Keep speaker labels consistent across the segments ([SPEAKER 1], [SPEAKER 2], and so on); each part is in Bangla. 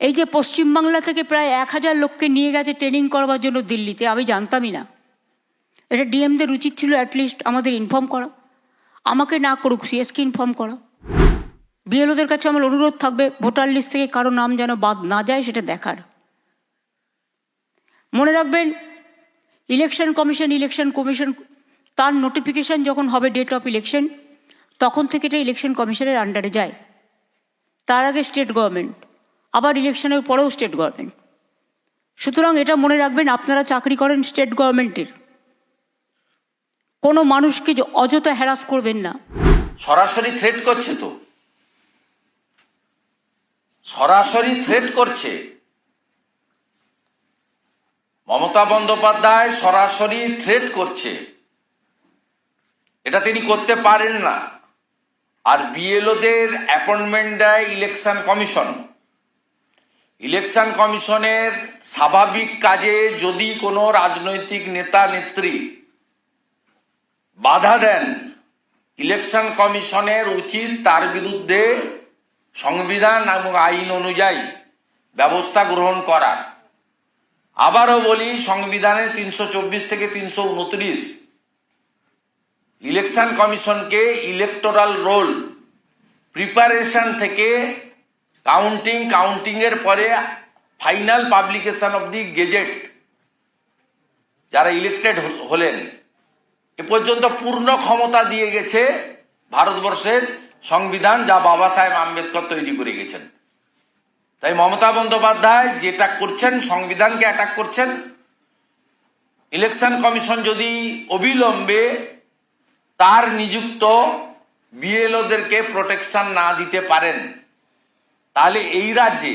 [SPEAKER 1] এই যে পশ্চিমবাংলা থেকে প্রায় এক হাজার লোককে নিয়ে গেছে ট্রেনিং করবার জন্য দিল্লিতে, আমি জানতামই না। এটা ডিএমদের উচিত ছিল অ্যাটলিস্ট আমাদের ইনফর্ম করা। আমাকে না করুক সিএসকে ইনফর্ম করা। বিএলওদের কাছে আমার অনুরোধ থাকবে, ভোটার লিস্ট থেকে কারও নাম যেন বাদ না যায়, সেটা দেখার। মনে রাখবেন ইলেকশন কমিশন ইলেকশন কমিশন তার নোটিফিকেশন যখন হবে ডেট অফ ইলেকশন তখন থেকে এটা ইলেকশন কমিশনের আন্ডারে যায়। তার আগে স্টেট গভর্নমেন্ট আবার ইলেকশনের পরেও স্টেট গভর্নমেন্ট সুতরাং এটা মনে রাখবেন, আপনারা চাকরি করেন স্টেট গভর্নমেন্টের কোনো মানুষকে অযথা হ্যারাস করবেন না।
[SPEAKER 2] সরাসরি থ্রেট করছে তো। সরাসরি থ্রেট করছে। মমতা বন্দ্যোপাধ্যায় সরাসরি থ্রেট করছে। এটা তিনি করতে পারেন না। আর বিএলওদের অ্যাপয়েন্টমেন্ট দেয় ইলেকশন কমিশন ইলেকশন কমিশনের স্বাভাবিক কাজে যদি কোনো রাজনৈতিক নেতা, নেত্রী বাধা দেন, ইলেকশন কমিশনের উচিত তার বিরুদ্ধে সংবিধান এবং আইন অনুযায়ী ব্যবস্থা গ্রহণ করার। আবারও বলি সংবিধানের তিনশো চব্বিশ থেকে তিনশো উনত্রিশ ইলেকশন কমিশনকে ইলেকটোরাল রোল, প্রিপারেশন থেকে কাউন্টিং কাউন্টিং এর পরে final publication of the gazette যারা ইলেক্টেড হলেন। এ পর্যন্ত পূর্ণ ক্ষমতা দিয়ে গেছে ভারতবর্ষের সংবিধান, যা বাবা সাহেব আম্বেদকর তৈরি করে গেছেন। তাই মমতা বন্দ্যোপাধ্যায় যেটা করছেন, সংবিধানকে অ্যাটাক করছেন। ইলেকশন কমিশন যদি অবিলম্বে তার নিযুক্ত বিএলওদেরকে প্রোটেকশন না দিতে পারেন তাহলে এই রাজ্যে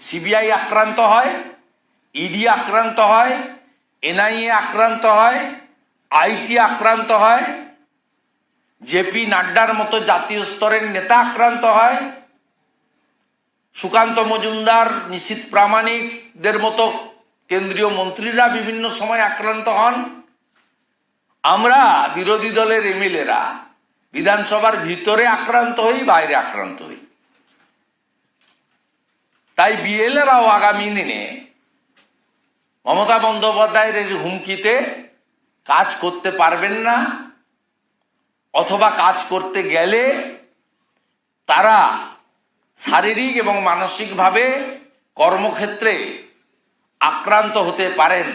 [SPEAKER 2] সিবিআই আক্রান্ত হয় ইডি আক্রান্ত হয় এনআইএ আক্রান্ত হয় আইটি আক্রান্ত হয় জেপি নাড্ডার মতো জাতীয় স্তরের নেতা আক্রান্ত হয়, সুকান্ত মজুমদার, নিশীত প্রামাণিকদের মতো কেন্দ্রীয় মন্ত্রীরা বিভিন্ন সময় আক্রান্ত হন। আমরা বিরোধী দলের এমএলএরা বিধানসভার ভিতরে আক্রান্ত হই, বাইরে আক্রান্ত হই। তাই বিএলএরাও আগামী দিনে মমতা বন্দ্যোপাধ্যায়ের এই হুমকিতে কাজ করতে পারবেন না, অথবা কাজ করতে গেলে তারা শারীরিক এবং মানসিকভাবে কর্মক্ষেত্রে আক্রান্ত হতে পারেন।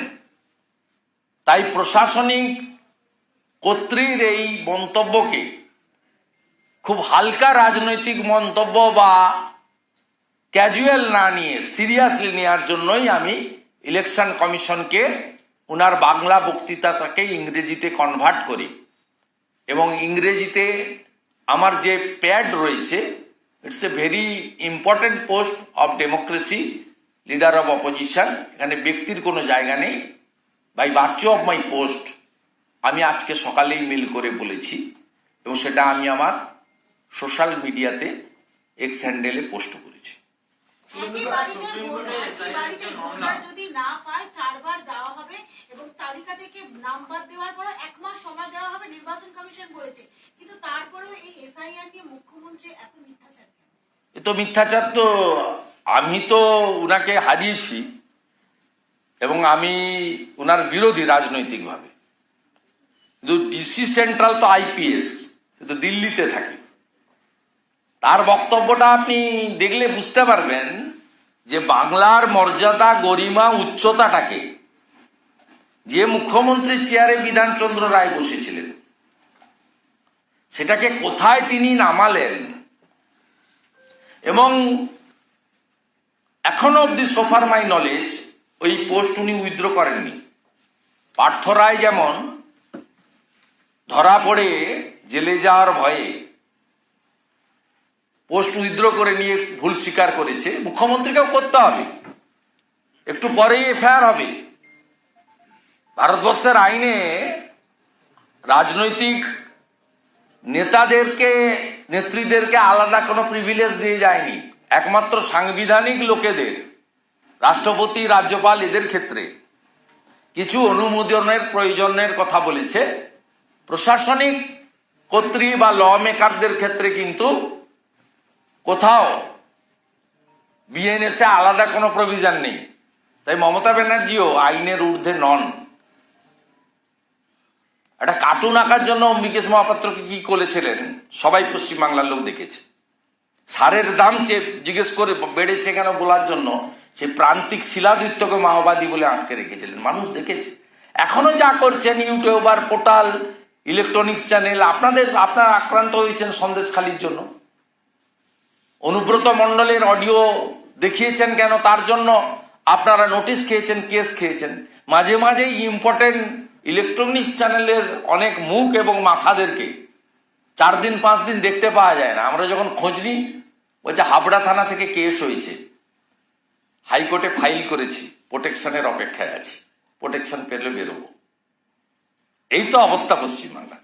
[SPEAKER 2] তাই প্রশাসনিক কর্তৃর এই মন্তব্যকে খুব হালকা রাজনৈতিক মন্তব্য বা ক্যাজুয়াল না নিয়ে সিরিয়াসলি নেওয়ার জন্যই আমি ইলেকশন কমিশনকে ওনার বাংলা বক্তৃতাটাকে ইংরেজিতে কনভার্ট করি। এবং ইংরেজিতে আমার যে প্যাড রয়েছে it's a very important post of democracy leader of opposition এখানে ব্যক্তির কোনো জায়গা নেই। By virtue of my post আমি আজকে সকালেই মেল করে বলেছি এবং সেটা আমি আমার সোশ্যাল মিডিয়াতে এক্স হ্যান্ডেলে পোস্ট করেছি।
[SPEAKER 3] একই বাড়িতে ভোট- একই বাড়িতে ভোটার যদি না পায় চারবার যাওয়া হবে এবং তালিকা থেকে নাম্বার দেওয়ার পর এক মাস সময় দেওয়া হবে নির্বাচন কমিশন বলেছে। কিন্তু তারপরেও এই এসআইআর নিয়ে মুখ্যমন্ত্রী এত মিথ্যাচার
[SPEAKER 2] এ তো মিথ্যাচার তো আমি তো উনাকে হারিয়েছি এবং আমি উনার বিরোধী রাজনৈতিকভাবে। কিন্তু ডিসি সেন্ট্রাল তো আইপিএস সে তো দিল্লিতে থাকে। তার বক্তব্যটা আপনি দেখলে বুঝতে পারবেন যে বাংলার মর্যাদা, গরিমা, উচ্চতাটাকে যে মুখ্যমন্ত্রীর চেয়ারে বিধানচন্দ্র রায় বসেছিলেন, সেটাকে কোথায় তিনি নামালেন এবং এখনও অব্দি সোফার মাই নলেজ ওই পোস্ট উনি উইথড্র করেননি। পার্থ রায় যেমন ধরা পড়ে জেলে যাওয়ার ভয়ে পোস্ট উইথড্র করে নিয়ে ভুল স্বীকার করেছে, মুখ্যমন্ত্রীকেও করতে হবে। একটু পরেই এফআইআর হবে। ভারতবর্ষের আইনে রাজনৈতিক নেতাদেরকে, নেত্রীদেরকে আলাদা কোনো প্রিভিলেজ দিয়ে যায়নি। একমাত্র সাংবিধানিক লোকেদের, রাষ্ট্রপতি, রাজ্যপাল এদের ক্ষেত্রে। কিছু অনুমোদনের প্রয়োজনের কথা বলেছে। প্রশাসনিক, কর্তৃ বা ল মেকারদের ক্ষেত্রে কিন্তু কোথাও বিএনএসে আলাদা কোনো প্রভিশন নেই। তাই মমতা ব্যানার্জিও আইনের ঊর্ধ্বে নন। একটা কার্টুন আঁকার জন্য অম্বিকেশ মহাপাত্রকে কি করেছিলেন? সবাই পশ্চিমবাংলার লোক দেখেছে। সারের দাম চেয়ে জিজ্ঞেস করে বেড়েছে কেন বলার জন্য সে প্রান্তিক শিলাদিত্যকে মাওবাদী বলে আটকে রেখেছিলেন। মানুষ দেখেছে। এখনও যা করছেন ইউটিউবার পোর্টাল, ইলেকট্রনিক্স চ্যানেল, আপনাদের, আপনারা আক্রান্ত হয়েছেন সন্দেশখালির জন্য। অনুব্রত মণ্ডলের অডিও দেখিয়েছেন কেন? তার জন্য আপনারা নোটিশ খেয়েছেন, কেস খেয়েছেন। মাঝে মাঝে ইম্পর্টেন্ট ইলেকট্রনিক্স চ্যানেলের অনেক মুখ এবং মাথাদেরকে চার দিন, পাঁচ দিন দেখতে পাওয়া যায় না। আমরা যখন খোঁজ নিই, বলছে হাবড়া থানা থেকে কেস হয়েছে। হাইকোর্টে ফাইল করেছি প্রোটেকশনের অপেক্ষায় আছি। প্রোটেকশন পেলে বেরোবো। এই তো অবস্থা পশ্চিমবাংলার।